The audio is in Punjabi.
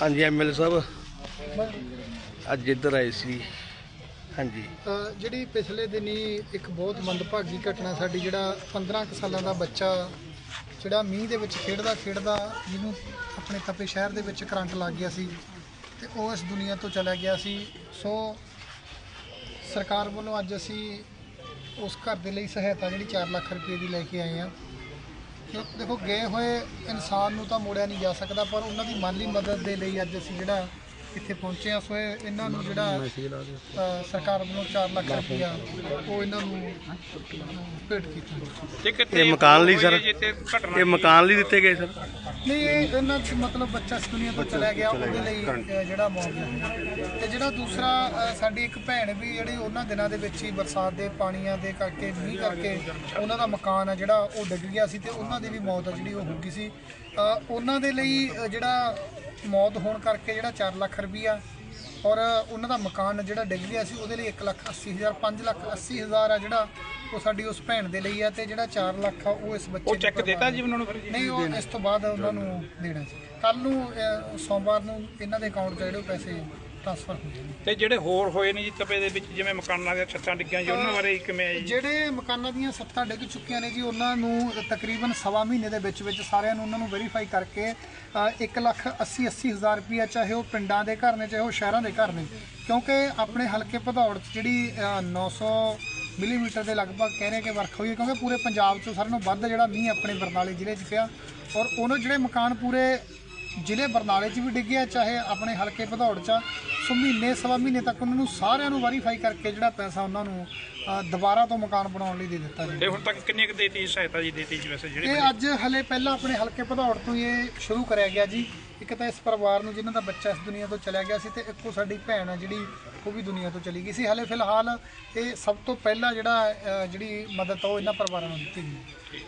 ਹਾਂਜੀ ਐਮਐਲਏ ਸਾਹਿਬ। ਅੱਜ ਇੱਧਰ ਆਏ ਸੀ। ਹਾਂਜੀ। ਅ, ਜਿਹੜੀ ਪਿਛਲੇ ਦਿਨੀ ਇੱਕ ਬਹੁਤ ਮੰਦਭਾਗੀ ਘਟਨਾ ਸਾਡੀ ਜਿਹੜਾ 15 ਕੁ ਸਾਲਾਂ ਦਾ ਬੱਚਾ ਜਿਹੜਾ ਮੀਂਹ ਦੇ ਵਿੱਚ ਖੇਡਦਾ ਖੇਡਦਾ ਜਿਹਨੂੰ ਆਪਣੇ ਤਪੇ ਸ਼ਹਿਰ ਦੇ ਵਿੱਚ ਕਰੰਟ ਲੱਗ ਗਿਆ ਸੀ ਤੇ ਉਹ ਇਸ ਦੁਨੀਆ ਤੋਂ ਚਲਾ ਗਿਆ ਸੀ। ਸੋ ਸਰਕਾਰ ਵੱਲੋਂ ਅੱਜ ਅਸੀਂ ਉਸ ਘਰ ਦੇ ਲਈ ਸਹਾਇਤਾ ਜਿਹੜੀ 4 ਲੱਖ ਰੁਪਏ ਦੀ ਲੈ ਕੇ ਆਏ ਆ ਦੇਖੋ ਗਏ ਹੋਏ ਇਨਸਾਨ ਨੂੰ ਤਾਂ ਮੋੜਿਆ ਨਹੀਂ ਜਾ ਸਕਦਾ ਪਰ ਉਹਨਾਂ ਦੀ ਮਾਲੀ ਮਦਦ ਦੇ ਲਈ ਅੱਜ ਅਸੀਂ ਜਿਹੜਾ ਇੱਥੇ ਪਹੁੰਚੇ ਆ ਸੋ ਇਹਨਾਂ ਨੂੰ ਜਿਹੜਾ ਅ, ਸਰਕਾਰ ਵੱਲੋਂ 4 ਲੱਖ ਰੁਪਇਆ ਉਹ ਇਹਨਾਂ ਨੂੰ ਭੇਟ ਕੀਤਾ। ਇਹ ਮਕਾਨ ਲਈ ਸਰ? ਇਹ ਮਕਾਨ ਲਈ ਦਿੱਤੇ ਗਏ ਸਰ? ਨਹੀਂ ਇਹ ਇਹਨਾਂ ਚ ਮਤਲਬ ਬੱਚਾ ਇਸ ਦੁਨੀਆ ਤੋਂ ਚਲਾ ਗਿਆ ਉਹਦੇ ਲਈ ਅ, ਜਿਹੜਾ ਮੁਆਵਜ਼ਾ ਹੈ। ਤੇ ਜਿਹੜਾ ਦੂਸਰਾ ਅ, ਸਾਡੀ ਇੱਕ ਭੈਣ ਵੀ ਜਿਹੜੀ ਉਹਨਾਂ ਦਿਨਾਂ ਦੇ ਵਿੱਚ ਹੀ ਬਰਸਾਤ ਦੇ ਪਾਣੀਆਂ ਦੇ ਕਰਕੇ ਮੀਂਹ ਕਰਕੇ ਉਹਨਾਂ ਦਾ ਮਕਾਨ ਆ ਜਿਹੜਾ ਉਹ ਡਿੱਗ ਗਿਆ ਸੀ ਤੇ ਉਹਨਾਂ ਦੀ ਵੀ ਮੌਤ ਆ ਜਿਹੜੀ ਉਹ ਹੋ ਗਈ ਸੀ। ਅ, ਉਹਨਾਂ ਦੇ ਲਈ ਅ, ਜਿਹੜਾ ਮੌਤ ਹੋਣ ਕਰਕੇ ਜਿਹੜਾ 4 ਲੱਖ ਰੁਪਈਆ ਔਰ ਉਹਨਾਂ ਦਾ ਮਕਾਨ ਜਿਹੜਾ ਡਿੱਗ ਗਿਆ ਸੀ ਉਹਦੇ ਲਈ 1 ਲੱਖ 80 ਹਜ਼ਾਰ 5 ਲੱਖ 80 ਹਜ਼ਾਰ ਆ ਜਿਹੜਾ ਉਹ ਸਾਡੀ ਉਸ ਭੈਣ ਦੇ ਲਈ ਆ ਤੇ ਜਿਹੜਾ 4 ਲੱਖ ਆ ਉਹ ਇਸ ਬੱਚੇ ਉਹ ਚੈੱਕ ਦੇਤਾ ਜੀ ਉਹਨਾਂ? ਨੂੰ ਫਿਰ ਨਹੀਂ ਉਹ ਇਸ ਤੋਂ ਬਾਅਦ ਉਹਨਾਂ ਨੂੰ ਦੇਣਾ ਸੀ। ਕੱਲ ਨੂੰ ਸੋਮਵਾਰ ਨੂੰ ਇਹਨਾਂ ਦੇ ਅਕਾਊਂਟ 'ਚ ਜਿਹੜੇ ਪੈਸੇ ਟ੍ਰਾਂਸਫਰ ਹੋ ਜਾਣਗੇ ਤੇ ਜਿਹੜੇ ਹੋਰ ਹੋਏ ਨੇ ਜੀ ਤਪੇ ਦੇ ਵਿੱਚ ਜਿਵੇਂ ਮਕਾਨਾਂ ਦੇ ਛੱਤਾਂ ਡਿੱਗੀਆਂ ਜੀ ਉਹਨਾਂ ਬਾਰੇ ਕਿਵੇਂ ਹੈ ਜੀ ਜਿਹੜੇ ਮਕਾਨਾਂ ਦੀਆਂ ਸੱਤਾਂ ਡਿੱਗ ਚੁੱਕੀਆਂ ਨੇ ਜੀ ਉਹਨਾਂ ਨੂੰ ਤਕਰੀਬਨ ਸਵਾ ਮਹੀਨੇ ਦੇ ਵਿੱਚ ਵਿੱਚ ਸਾਰਿਆਂ ਨੂੰ ਉਹਨਾਂ ਨੂੰ ਵੈਰੀਫਾਈ ਕਰਕੇ 1 ਲੱਖ 80 80 ਹਜ਼ਾਰ ਰੁਪਇਆ ਚਾਹੇ ਉਹ ਪਿੰਡਾਂ ਦੇ ਘਰ ਨੇ ਚਾਹੇ ਉਹ ਸ਼ਹਿਰਾਂ ਦੇ ਘਰ ਨੇ ਕਿਉਂਕਿ ਆਪਣੇ ਹਲਕੇ ਭਦੌੜ 'ਚ ਜਿਹੜੀ ਅ, 900 ਮਿਲੀਮੀਟਰ ਦੇ ਲਗਭਗ ਕਹਿ ਰਹੇ ਕਿ ਵਰਖਾ ਹੋਈ ਹੈ ਕਿਉਂਕਿ ਪੂਰੇ ਪੰਜਾਬ 'ਚੋਂ ਸਾਰਿਆਂ ਨੂੰ ਵੱਧ ਜਿਹੜਾ ਮੀਂਹ ਆਪਣੇ ਬਰਨਾਲੇ ਜ਼ਿਲ੍ਹੇ 'ਚ ਪਿਆ ਔਰ ਉਹਨਾਂ ਜਿਹੜੇ ਮਕਾਨ ਪੂਰੇ ਜ਼ਿਲ੍ਹੇ ਬਰਨਾਲੇ 'ਚ ਵੀ ਡਿੱਗੇ ਆ ਚਾਹੇ ਆਪਣੇ ਹਲਕੇ ਭਦੌੜ 'ਚ। ਸੋ ਮਹੀਨੇ ਸਵਾ ਮਹੀਨੇ ਤੱਕ ਉਹਨਾਂ ਨੂੰ ਸਾਰਿਆਂ ਨੂੰ ਵੈਰੀਫਾਈ ਕਰਕੇ ਜਿਹੜਾ ਪੈਸਾ ਉਹਨਾਂ ਨੂੰ ਅ, ਦੁਬਾਰਾ ਤੋਂ ਮਕਾਨ ਬਣਾਉਣ ਲਈ ਦੇ ਦਿੱਤਾ ਜੀ। ਤੇ ਹੁਣ ਤੱਕ ਕਿੰਨੀ ਕੁ ਦੇਤੀ ਸਹਾਇਤਾ ਜੀ ਦੇਤੀ ਜੀ ਵੈਸੇ ਜਿਹੜੇ ਇਹ ਅੱਜ ਹਲੇ ਪਹਿਲਾਂ ਆਪਣੇ ਹਲਕੇ ਭਦੌੜ ਤੋਂ ਹੀ ਇਹ ਸ਼ੁਰੂ ਕਰਿਆ ਗਿਆ ਜੀ। ਇੱਕ ਤਾਂ ਇਸ ਪਰਿਵਾਰ ਨੂੰ ਜਿਨ੍ਹਾਂ ਦਾ ਬੱਚਾ ਇਸ ਦੁਨੀਆ ਤੋਂ ਚਲਾ ਗਿਆ ਸੀ ਤੇ ਇੱਕੋ ਸਾਡੀ ਭੈਣ ਆ ਜਿਹੜੀ ਉਹ ਵੀ ਦੁਨੀਆ ਤੋਂ ਚਲੀ ਗਈ ਸੀ। ਹਲੇ ਫਿਲਹਾਲ ਇਹ ਸਭ ਤੋਂ ਪਹਿਲਾਂ ਜਿਹੜਾ ਅ, ਜਿਹੜੀ ਮਦਦ ਆ ਉਹ ਇਹਨਾਂ ਪਰਿਵਾਰਾਂ ਨੂੰ ਦਿੱਤੀ ਗਈ।